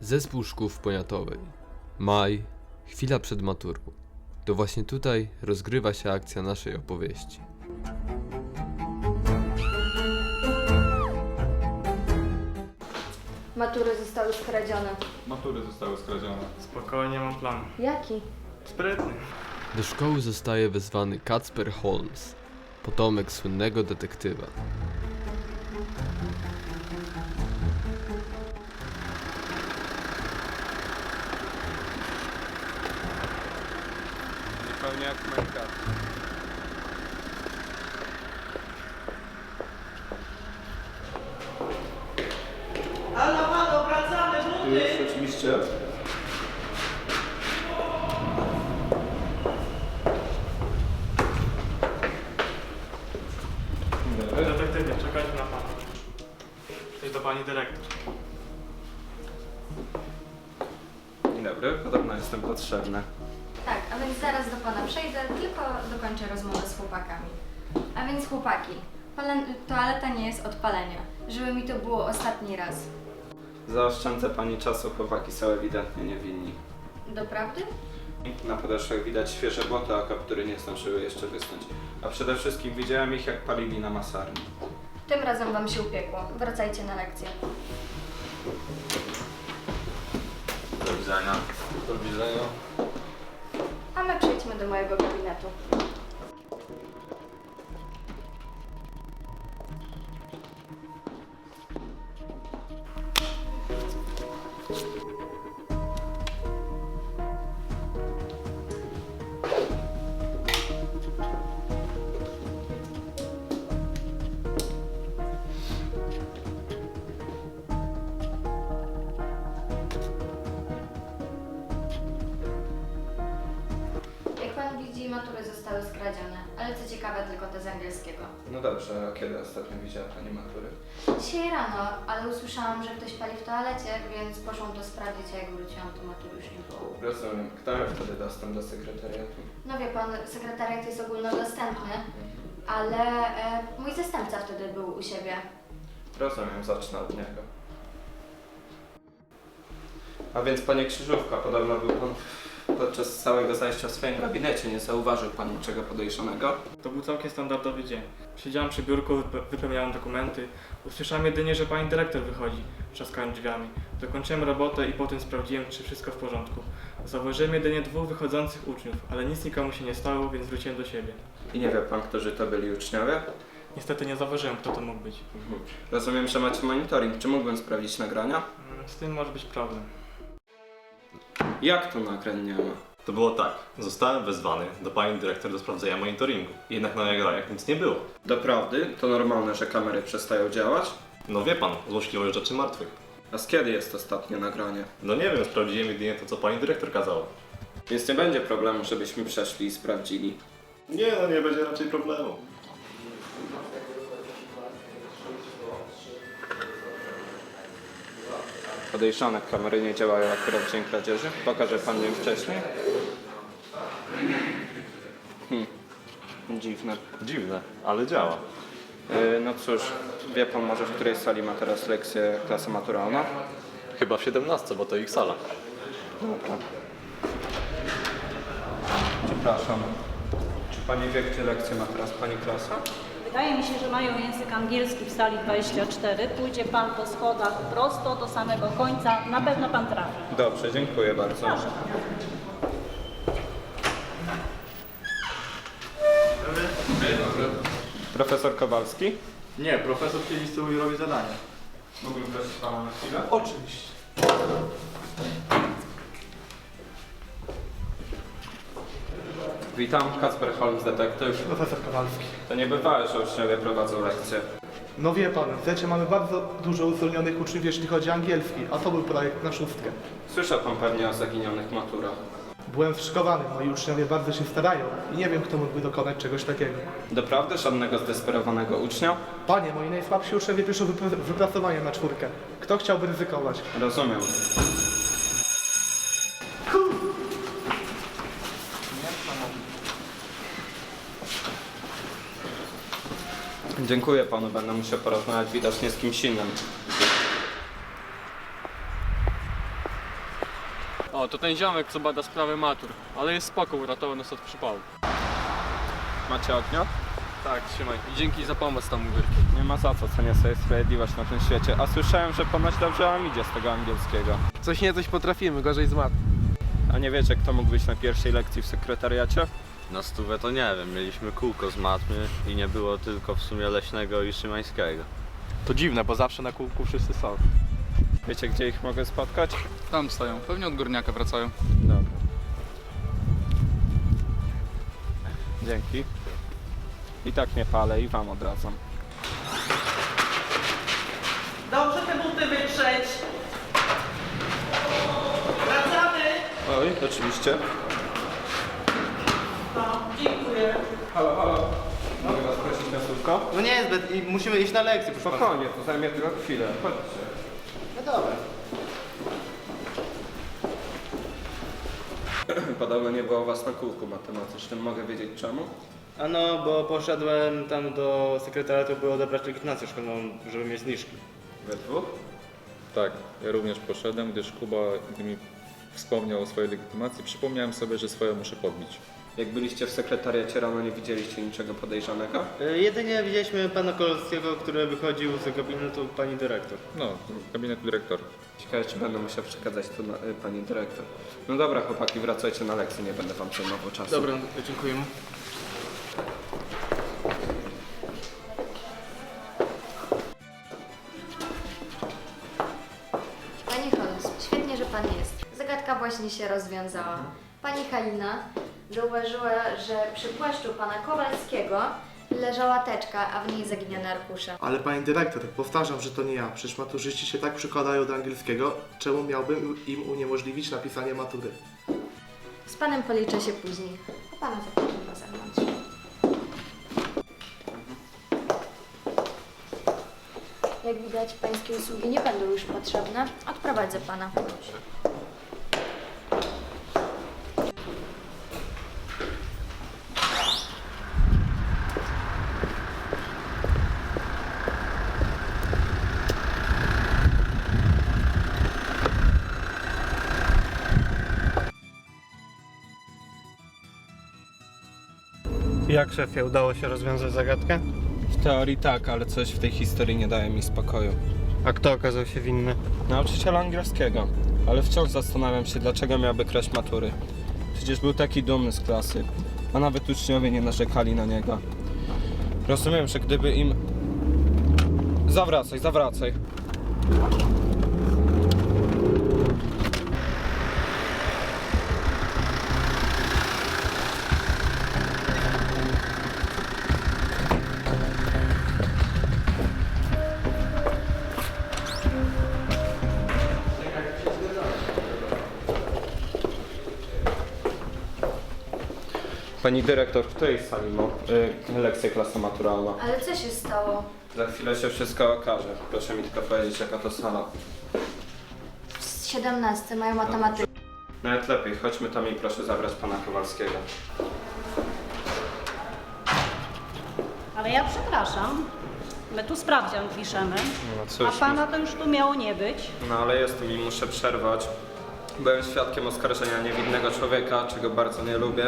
Zespół szkół w Poniatowej. Maj, chwila przed maturą. To właśnie tutaj rozgrywa się akcja naszej opowieści. Matury zostały skradzione. Matury zostały skradzione. Spokojnie, mam plan. Jaki? Sprytny. Do szkoły zostaje wezwany Kacper Holmes, potomek słynnego detektywa. Zupełnie jak w Minecraft. Halo, halo, wracamy, buty! Już, oczywiście. Detektywie, czekajcie na pana. Coś do pani dyrektor. Dzień dobry, podobno jestem potrzebny. Więc zaraz do pana przejdę, tylko dokończę rozmowę z chłopakami. A więc chłopaki, toaleta nie jest od palenia, żeby mi to było ostatni raz. Zaoszczędzę pani czasu, chłopaki są ewidentnie niewinni. Doprawdy? Na podeszwach widać świeże błoto, a kaptury nie zdążyły jeszcze wysnąć. A przede wszystkim widziałem ich jak palili na masarni. Tym razem wam się upiekło. Wracajcie na lekcję. Do widzenia. Do widzenia. A my przejdźmy do mojego gabinetu. Ciekawe, tylko te z angielskiego. No dobrze, a kiedy ostatnio widziała pani matury? Dzisiaj rano, ale usłyszałam, że ktoś pali w toalecie, więc poszłam to sprawdzić, a jak wróciłam, to matury już nie było. Rozumiem. Kto miał wtedy dostęp do sekretariatu? No wie pan, sekretariat jest ogólnodostępny, ale e, mój zastępca wtedy był u siebie. Rozumiem, zacznę od niego. A więc panie Krzyżówka, podobno był pan podczas całego zajścia w swoim gabinecie, nie zauważył pan niczego podejrzanego? To był całkiem standardowy dzień. Siedziałem przy biurku, wype- wypełniałem dokumenty. Usłyszałem jedynie, że pani dyrektor wychodzi, trzaskając drzwiami. Dokończyłem robotę i potem sprawdziłem, czy wszystko w porządku. Zauważyłem jedynie dwóch wychodzących uczniów, ale nic nikomu się nie stało, więc wróciłem do siebie. I nie wie pan, którzy to byli uczniowie? Niestety nie zauważyłem, kto to mógł być. Rozumiem, że macie monitoring. Czy mógłbym sprawdzić nagrania? Mm, Z tym może być problem. Jak to ma? To było tak. Zostałem wezwany do pani dyrektor do sprawdzenia monitoringu. Jednak na nagraniach nic nie było. Doprawdy? To normalne, że kamery przestają działać? No wie pan, złośliwość rzeczy martwych. A z kiedy jest ostatnie nagranie? No nie wiem, sprawdziłem jedynie to, co pani dyrektor kazała. Więc nie będzie problemu, żebyśmy przeszli i sprawdzili. Nie, no nie będzie raczej problemu. Podejrzane kamery nie działają akurat w dzień kradzieży. Pokaże pan im wcześniej? Hmm. Dziwne. Dziwne, ale działa. Yy, no cóż, wie pan może, w której sali ma teraz lekcję klasa maturalna? Chyba w 17, bo to ich sala. Dobra. Przepraszam. Czy pani wie, gdzie lekcję ma teraz pani klasa? Wydaje mi się, że mają język angielski w sali 24. Pójdzie pan po schodach prosto do samego końca. Na pewno pan trafi. Dobrze, dziękuję bardzo. Proszę. Profesor Kowalski? Nie, profesor siedzi z tyłu i robi zadanie. Mógłbym prosić pana na chwilę? Oczywiście. Witam, Kacper Holmes, detektyw. Profesor Kowalski. To nie bywa, że uczniowie prowadzą lekcje. No wie pan, w ZEC mamy bardzo dużo uzdolnionych uczniów, jeśli chodzi o angielski, a to był projekt na szóstkę. Słyszał pan pewnie o zaginionych maturach. Byłem wszykowany, moi uczniowie bardzo się starają i nie wiem, kto mógłby dokonać czegoś takiego. Doprawdy żadnego zdesperowanego ucznia? Panie, moi najsłabsi uczniowie piszą wypra- wypracowanie na czwórkę. Kto chciałby ryzykować? Rozumiem. Dziękuję panu, będę musiał porozmawiać widocznie z kimś innym. O, to ten ziomek, co bada sprawę matur, ale jest spoko, uratował nas od przypału. Macie ognia? Tak, trzymaj. I dzięki za pomoc tam u Wyrki. Nie ma za co, cenię sobie sprawiedliwość na tym świecie. A słyszałem, że ponoć dobrze wam idzie z tego angielskiego. Coś nie coś potrafimy, gorzej z mat. A nie wiecie, kto mógł być na pierwszej lekcji w sekretariacie? Na stówę to nie wiem, mieliśmy kółko z matmy i nie było tylko w sumie Leśnego i Szymańskiego. To dziwne, bo zawsze na kółku wszyscy są. Wiecie, gdzie ich mogę spotkać? Tam stoją, pewnie od górniaka wracają. Dobra. Dzięki. I tak nie palę i wam odradzam. Dobrze te buty wytrzeć. Wracamy. Oj, oczywiście. Halo, halo. Mogę was prosić na słówko? No nie jest zbyt i musimy iść na lekcję, proszę pana. Spokojnie, to zajmie tylko chwilę. Chodźcie. No dobra. Podobno nie było was na kółku matematycznym. Mogę wiedzieć czemu? A no, bo poszedłem tam do sekretariatu, by odebrać legitymację szkolną, żeby mieć zniżki. We dwóch? Tak, ja również poszedłem, gdyż Kuba, gdy mi wspomniał o swojej legitymacji, przypomniałem sobie, że swoją muszę podbić. Jak byliście w sekretariacie rano, nie widzieliście niczego podejrzanego? Y, Jedynie widzieliśmy pana Kolskiego, który wychodził z gabinetu pani dyrektor. No, gabinetu dyrektora. Ciekawe, czy będę musiał przekazać to na, y, pani dyrektor. No dobra, chłopaki, wracajcie na lekcję, nie będę wam zajmował czasu. Dobra, dziękujemy. Panie Holmes, świetnie, że pan jest. Zagadka właśnie się rozwiązała. Pani Halina zauważyła, że przy płaszczu pana Kowalskiego leżała teczka, a w niej zaginione arkusze. Ale pani dyrektor, powtarzam, że to nie ja. Przecież maturzyści się tak przykładają do angielskiego. Czemu miałbym im uniemożliwić napisanie matury? Z panem policzę się później. A pana zapraszam na zewnątrz. Jak widać, pańskie usługi nie będą już potrzebne. Odprowadzę pana. Jak szefie, udało się rozwiązać zagadkę? W teorii tak, ale coś w tej historii nie daje mi spokoju. A kto okazał się winny? Nauczyciel angielskiego, ale wciąż zastanawiam się, dlaczego miałby kraść matury. Przecież był taki dumny z klasy, a nawet uczniowie nie narzekali na niego. Rozumiem, że gdyby im... Zawracaj, zawracaj. Pani dyrektor, w której sali ma y, lekcję klasa maturalna? Ale co się stało? Za chwilę się wszystko okaże. Proszę mi tylko powiedzieć, jaka to sala. 17 mają matematykę. Nawet lepiej, chodźmy tam i proszę zabrać pana Kowalskiego. Ale ja przepraszam, my tu sprawdzian piszemy, No cóż, a pana to już tu miało nie być. no ale jestem i muszę przerwać. Byłem świadkiem oskarżenia niewinnego człowieka, czego bardzo nie lubię.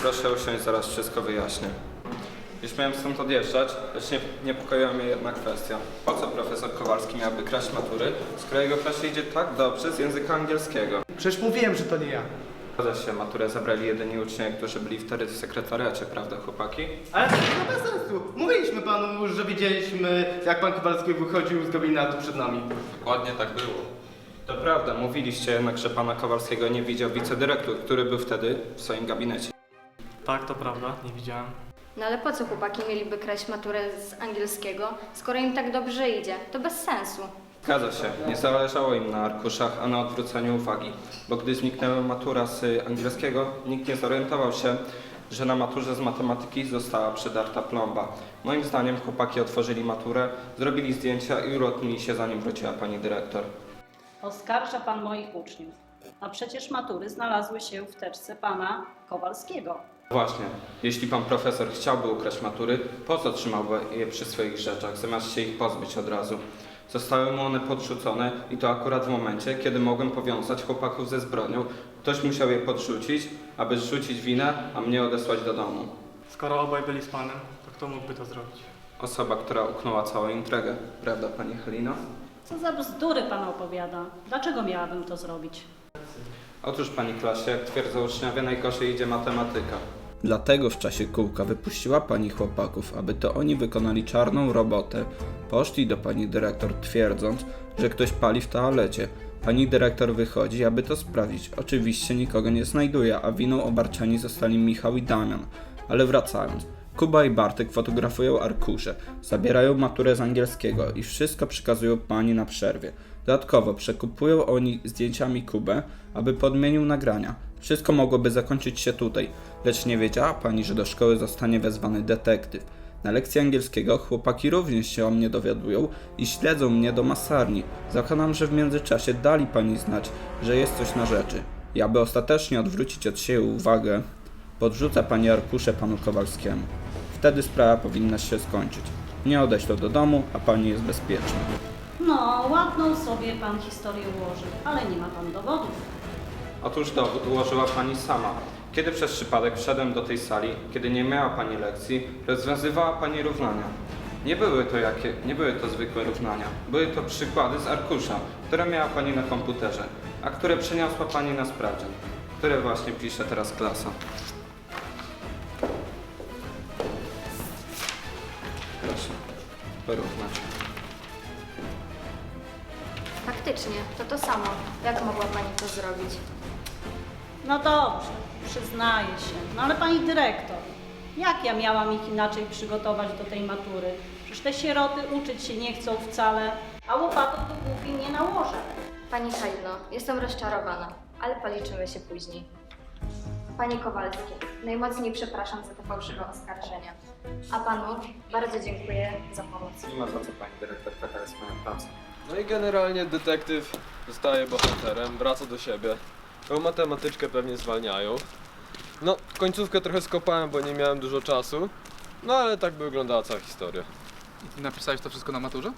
Proszę usiąść, zaraz wszystko wyjaśnię. Już miałem stąd odjeżdżać, lecz nie, niepokoiła mnie jedna kwestia. Po co profesor Kowalski miałby kraść matury, skoro jego klasie idzie tak dobrze z języka angielskiego? Przecież mówiłem, że to nie ja. Zgadza się, maturę zabrali jedyni uczniowie, którzy byli wtedy w sekretariacie, prawda chłopaki? Ale to bez sensu. Mówiliśmy panu, że widzieliśmy, jak pan Kowalski wychodził z gabinetu przed nami. Dokładnie tak było. To prawda, mówiliście jednak, że pana Kowalskiego nie widział wicedyrektor, który był wtedy w swoim gabinecie. Tak, to prawda, nie widziałem. No ale po co chłopaki mieliby kraść maturę z angielskiego, skoro im tak dobrze idzie? To bez sensu. Zgadza się, nie zależało im na arkuszach, a na odwróceniu uwagi, bo gdy zniknęła matura z angielskiego, nikt nie zorientował się, że na maturze z matematyki została przydarta plomba. Moim zdaniem chłopaki otworzyli maturę, zrobili zdjęcia i ulotnili się zanim wróciła pani dyrektor. Oskarża pan moich uczniów. A przecież matury znalazły się w teczce pana Kowalskiego. Właśnie, jeśli pan profesor chciałby ukraść matury, po co trzymałby je przy swoich rzeczach, zamiast się ich pozbyć od razu? Zostały mu one podrzucone i to akurat w momencie, kiedy mogłem powiązać chłopaków ze zbrodnią. Ktoś musiał je podrzucić, aby zrzucić winę, a mnie odesłać do domu. Skoro obaj byli z panem, to kto mógłby to zrobić? Osoba, która uknęła całą intrygę. Prawda, pani Halino? Co za bzdury pan opowiada? Dlaczego miałabym to zrobić? Otóż, pani klasie, jak twierdzą uczniowie, najgorzej idzie matematyka. Dlatego w czasie kółka wypuściła pani chłopaków, aby to oni wykonali czarną robotę. Poszli do pani dyrektor twierdząc, że ktoś pali w toalecie. Pani dyrektor wychodzi, aby to sprawdzić. Oczywiście nikogo nie znajduje, a winą obarczeni zostali Michał i Damian. Ale wracając. Kuba i Bartek fotografują arkusze, zabierają maturę z angielskiego i wszystko przekazują pani na przerwie. Dodatkowo przekupują oni zdjęciami Kubę, aby podmienił nagrania. Wszystko mogłoby zakończyć się tutaj, lecz nie wiedziała pani, że do szkoły zostanie wezwany detektyw. Na lekcji angielskiego chłopaki również się o mnie dowiadują i śledzą mnie do masarni. Zakładam, że w międzyczasie dali pani znać, że jest coś na rzeczy. I aby ostatecznie odwrócić od siebie uwagę, podrzuca pani arkusze panu Kowalskiemu. Wtedy sprawa powinna się skończyć. Nie odeślą do domu, a pani jest bezpieczna. No, ładną sobie pan historię ułożył, ale nie ma pan dowodów. Otóż dowód ułożyła pani sama. Kiedy przez przypadek wszedłem do tej sali, kiedy nie miała pani lekcji, rozwiązywała pani równania. Nie były to jakie, nie były to zwykłe równania. Były to przykłady z arkusza, które miała pani na komputerze, a które przeniosła pani na sprawdzian, które właśnie pisze teraz klasa. Porównać. Faktycznie, to to samo. Jak mogła pani to zrobić? No dobrze, przyznaję się. No ale pani dyrektor, jak ja miałam ich inaczej przygotować do tej matury? Przecież te sieroty uczyć się nie chcą wcale, a łopatą do głów nie nałożę. Pani Halino, jestem rozczarowana, ale policzymy się później. Panie Kowalski, najmocniej przepraszam za te fałszywe oskarżenia. A panu bardzo dziękuję za pomoc. Nie ma za co pani dyrektor, taka jest moja praca. No i generalnie detektyw zostaje bohaterem, wraca do siebie. Tą matematyczkę pewnie zwalniają. No, końcówkę trochę skopałem, bo nie miałem dużo czasu. No ale tak by wyglądała cała historia. I ty napisałeś to wszystko na maturze?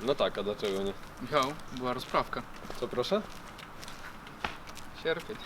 No tak, a dlaczego nie? Michał, była rozprawka. Co proszę? Sierpień.